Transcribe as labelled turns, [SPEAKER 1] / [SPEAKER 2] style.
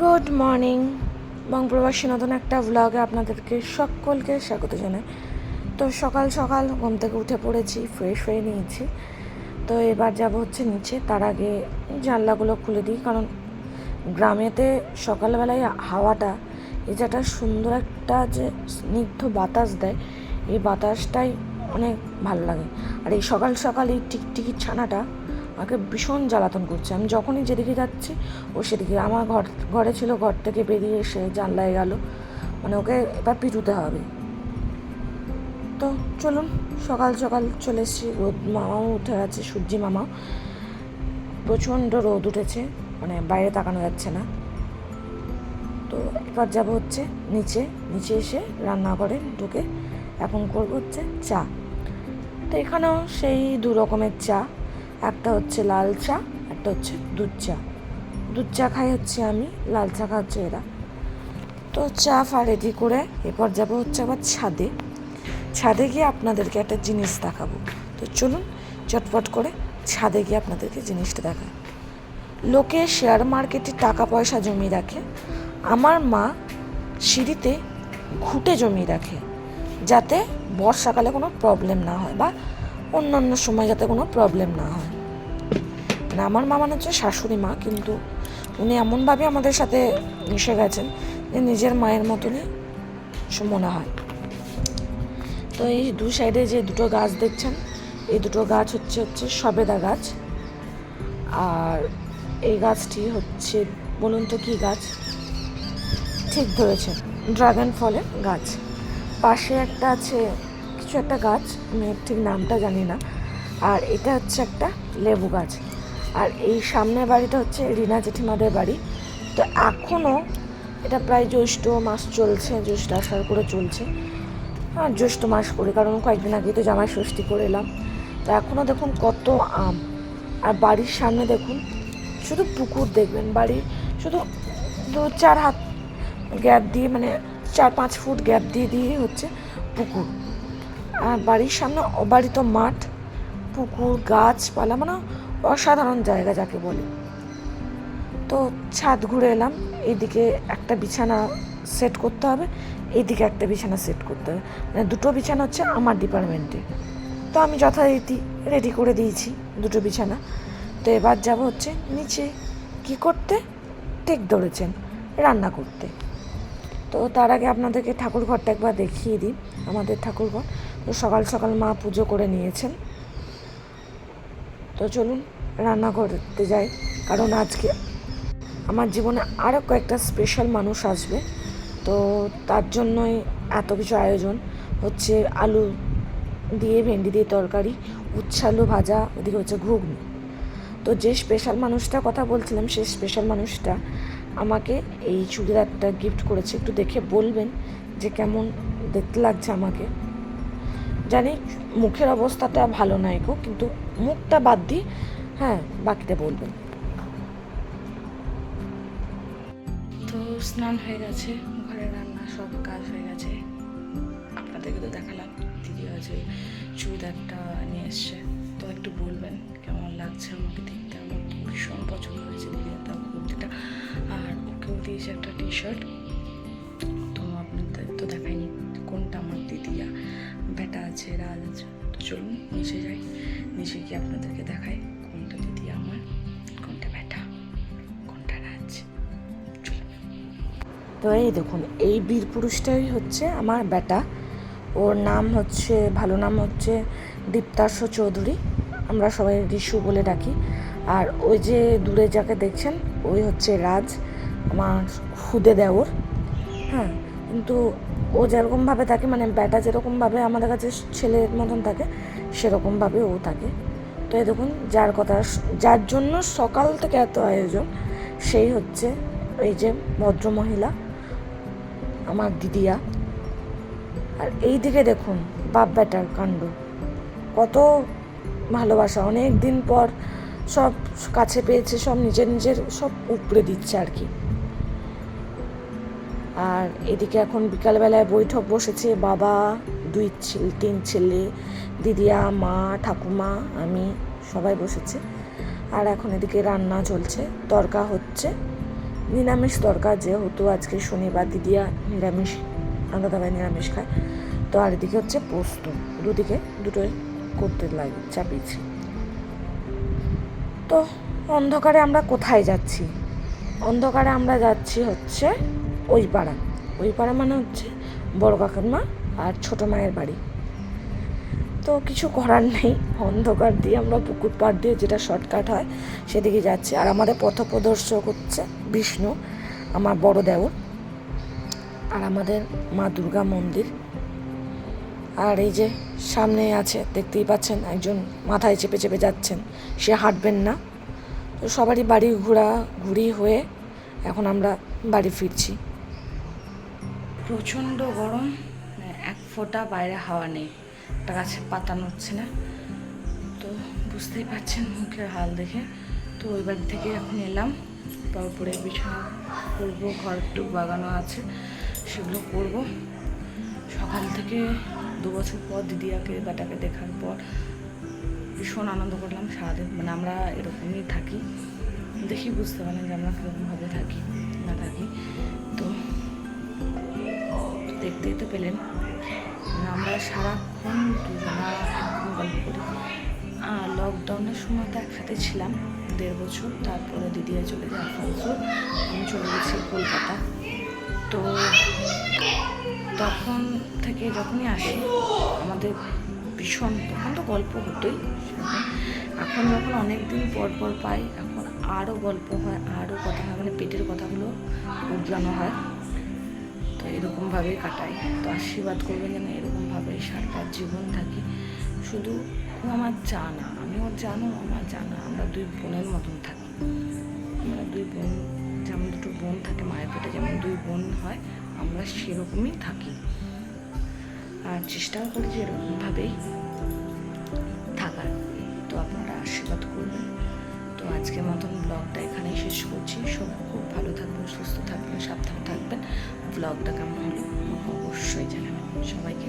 [SPEAKER 1] Good morning বংপ্রবাসী নতুন একটা ব্লগে আপনাদেরকে সকলকে স্বাগত জানাই। তো সকাল সকাল ঘুম থেকে উঠে পড়েছি ফ্রেশ হয়ে নিয়েছি। তো এবার যাব হচ্ছে নিচে, তার আগে জানলাগুলো খুলে দিই, কারণ গ্রামেতে সকালবেলায় হাওয়াটা এই যে একটা সুন্দর একটা যে স্নিগ্ধ বাতাস দেয়, এই বাতাসটাই অনেক ভালো লাগে। আর এই সকাল সকাল এই টিকটিকির ছানাটা আমাকে ভীষণ জ্বালাতন করছে। আমি যখনই যেদিকে যাচ্ছি, ও সেদিকে। আমার ঘর, ঘরে ছিল ঘর থেকে বেরিয়ে এসে জানলায় গেল মানে ওকে এবার পিটুতে হবে। তো চলুন, সকাল সকাল চলে এসেছি। রোদ, মামাও উঠে গেছে, সূর্যি মামাও প্রচণ্ড রোদ উঠেছে মানে বাইরে তাকানো যাচ্ছে না। তো এবার যাব হচ্ছে নিচে। নিচে এসে রান্নাঘরে ঢুকে এখন করব হচ্ছে চা। তো এখানেও সেই দু রকমের চা। একটা হচ্ছে লাল চা, একটা হচ্ছে দুধ চা। দুধ চা খাই হচ্ছে আমি, লাল চা খাচ্ছে এরা। তো চা ফা রেডি করে এরপর যাব হচ্ছে আবার ছাদে। ছাদে গিয়ে আপনাদেরকে একটা জিনিস দেখাবো। তো চলুন চটপট করে ছাদে গিয়ে আপনাদেরকে জিনিসটা দেখায় লোকে শেয়ার মার্কেটে টাকা পয়সা জমিয়ে রাখে। আমার মা সিঁড়িতে ঘুটে জমিয়ে রাখে। যাতে বর্ষাকালে কোনো প্রবলেম না হয় বা অন্য অন্য সময় যাতে কোনো প্রবলেম না হয়। মানে আমার মা মানে হচ্ছে শাশুড়ি মা, কিন্তু উনি এমনভাবে আমাদের সাথে মিশে গেছেন যে নিজের মায়ের মতনই মনে হয়। তো এই দু সাইডে যে দুটো গাছ দেখছেন, এই দুটো গাছ হচ্ছে হচ্ছে সবেদা গাছ। আর এই গাছটি হচ্ছে, বলুন তো কী গাছ? ঠিক ধরেছেন, ড্রাগন ফলের গাছ। পাশে একটা আছে কিছু একটা গাছ, আমি ঠিক নামটা জানি না। আর এটা হচ্ছে একটা লেবু গাছ। আর এই সামনের বাড়িটা হচ্ছে রিনা জেঠিমাদের বাড়ি। তো এখনও এটা প্রায় জ্যৈষ্ঠ মাস চলছে, জ্যৈষ্ঠ আষাঢ় করে চলছে। আর জ্যৈষ্ঠ মাস করে, কারণ কয়েকদিন আগে তো জামাই ষষ্ঠী করে এলাম। তো এখনও দেখুন কত আম। আর বাড়ির সামনে দেখুন, শুধু পুকুর দেখবেন, বাড়ির শুধু দু চার হাত গ্যাপ দিয়ে মানে চার পাঁচ ফুট গ্যাপ দিয়ে দিয়ে হচ্ছে পুকুর। বাড়ির সামনে অবারিত মাঠ, পুকুর, গাছপালা মানে অসাধারণ জায়গা যাকে বলে। তো ছাদ ঘুরে এলাম এদিকে একটা বিছানা সেট করতে হবে, এইদিকে একটা বিছানা সেট করতে হবে। মানে দুটো বিছানা হচ্ছে আমার ডিপার্টমেন্টে তো আমি যথারীতি রেডি করে দিয়েছি দুটো বিছানা। তো এবার যাব হচ্ছে নিচে কি করতে? টেক ধরেছেন, রান্না করতে। তো তার আগে আপনাদেরকে ঠাকুর ঘরটা একবার দেখিয়ে দিই, আমাদের ঠাকুর ঘর তো সকাল সকাল মা পুজো করে নিয়েছেন। তো চলুন রান্না করতে যাই, কারণ আজকে আমার জীবনে আরও কয়েকটা স্পেশাল মানুষ আসবে। তো তার জন্যই এত কিছু আয়োজন হচ্ছে আলু দিয়ে, ভেন্ডি দিয়ে তরকারি, উচ্ছালু ভাজা, ওদিকে হচ্ছে ঘুগনি। তো যে স্পেশাল মানুষটার কথা বলছিলাম, সেই স্পেশাল মানুষটা আমাকে এই চুড়িদারটা গিফট করেছে। একটু দেখে বলবেন যে কেমন দেখতে লাগছে আমাকে। জানি মুখের অবস্থাটা ভালো নয় গো, কিন্তু মুখটা বাদ দিই হ্যাঁ বাকিটা বলবেন। তো স্নান হয়ে গেছে, ঘরে রান্না সব কাজ হয়ে গেছে। আপনাদেরকে তো দেখালাম, দিদি আছে চুড়িদারটা নিয়ে এসছে। তো একটু বলবেন, কেমন লাগছে আমাকে দেখতে? আমার ভীষণ পছন্দ হয়েছে দিদি তার কুর্তিটা। আর ওকেও দিয়েছে একটা টি শার্ট চলুন নিচে যাই নিচে গিয়ে আপনাদেরকে দেখাই কোনটা দিদি আমার, কোনটা ব্যাটা, কোনটা রাজ। তো এই দেখুন, এই বীর পুরুষটাই হচ্ছে আমার ব্যাটা। ওর নাম হচ্ছে, ভালো নাম হচ্ছে দীপ্তার্শ চৌধুরী। আমরা সবাই রিশু বলে ডাকি। আর ওই যে দূরে যাকে দেখছেন, ওই হচ্ছে রাজ, আমার খুদে দেওর। হ্যাঁ কিন্তু ও যেরকমভাবে থাকে মানে ব্যাটা যেরকমভাবে আমাদের কাছে ছেলের মতন থাকে, সেরকমভাবে ও থাকে। তো এই দেখুন, যার কথা যার জন্য সকাল থেকে এত আয়োজন, সেই হচ্ছে এই যে ভদ্রমহিলা, আমার দিদিয়া। আর এই দিকে দেখুন, বাপ বেটার কাণ্ড। কত ভালোবাসা অনেক দিন পর সব কাছে পেয়েছে, সব নিজের নিজের, সব উপড়ে দিচ্ছে আর কি। আর এদিকে এখন বিকালবেলায় বৈঠক বসেছে বাবা, দুই তিন ছেলে, দিদিয়া, মা, ঠাকুমা, আমি, সবাই বসেছে। আর এখন এদিকে রান্না চলছে, তরকা হচ্ছে। নিরামিষ দরকার যেহেতু আজকে শনিবার, দিদিয়া নিরামিষ দাদাভাই নিরামিষ খায় তো আর এদিকে হচ্ছে পোস্ত, দুদিকে দুটোই করতে লাগে, চাপিয়েছি। তো অন্ধকারে আমরা কোথায় যাচ্ছি? অন্ধকারে আমরা যাচ্ছি হচ্ছে ওই পাড়া ওই পাড়া মানে হচ্ছে বড় কাকিমা আর ছোটো মায়ের বাড়ি। তো কিছু করার নেই, অন্ধকার দিয়ে আমরা পুকুর পাড় দিয়ে যেটা শর্টকাট হয় সেদিকে যাচ্ছি। আর আমাদের পথপ্রদর্শক হচ্ছে বিষ্ণু, আমার বড় দেওর আর আমাদের মা দুর্গা মন্দির। আর এই যে সামনে আছে, দেখতেই পাচ্ছেন একজন মাথায় চেপে চেপে যাচ্ছেন। সে হাঁটবেন না। তো সবারই বাড়ি ঘোরা ঘুরি হয়ে এখন আমরা বাড়ি ফিরছি। প্রচণ্ড গরম মানে এক ফোঁটা বাইরে হাওয়া নেই একটা গাছে পাতা নড়ছে না। তো বুঝতেই পারছেন মুখের হাল দেখে। তো ওই বাড়ি থেকে এখন এলাম, তারপরে বিছানা করব ঘর একটু বাগানো আছে, সেগুলো করব। সকাল থেকে দু বছর পর দিদিয়াকে বেটাকে দেখার পর ভীষণ আনন্দ করলাম সারাদিন মানে আমরা এরকমই থাকি। দেখি বুঝতে পারেন যে আমরা কীরকমভাবে থাকি, না থাকি। তো দেখতেই তো পেলেন। আমরা সারাক্ষণ দুজনা গল্প করি। আর লকডাউনের সময় তো একসাথে ছিলাম, দেড় বছর, তারপরে দিদিয়া চলে যায় আসানসোল আমি চলে গেছি কলকাতা। তো তখন থেকে যখনই আসি, আমাদের ভীষণ, তখন তো গল্প হতোই। এখন যখন অনেক দিন পর পর পাই, এখন আরও গল্প হয় আরও কথা হয় মানে পেটের কথাগুলো উগলানো হয়। তো এরকমভাবেই কাটাই। তো আশীর্বাদ করবেন যেন এরকমভাবে সারাটা জীবন থাকি। শুধু ও আমার জানা আমি ওর জানো, আমার জানা, আমরা দুই বোনের মতন থাকি। আমরা দুই বোন, যেমন দুটো বোন থাকে, মায়ের পেটে যেমন দুই বোন হয়, আমরা সেরকমই থাকি। আর চেষ্টাও করি যে এরকমভাবেই থাকার। তো আপনারা আশীর্বাদ করবেন। তো আজকের মতন ব্লগটা এখানে শেষ করছি। সব খুব ভালো থাকবেন, সুস্থ থাকবেন, সাবধান থাকবেন। ব্লগটা কেমন হলো অবশ্যই জানাবেন। সবাইকে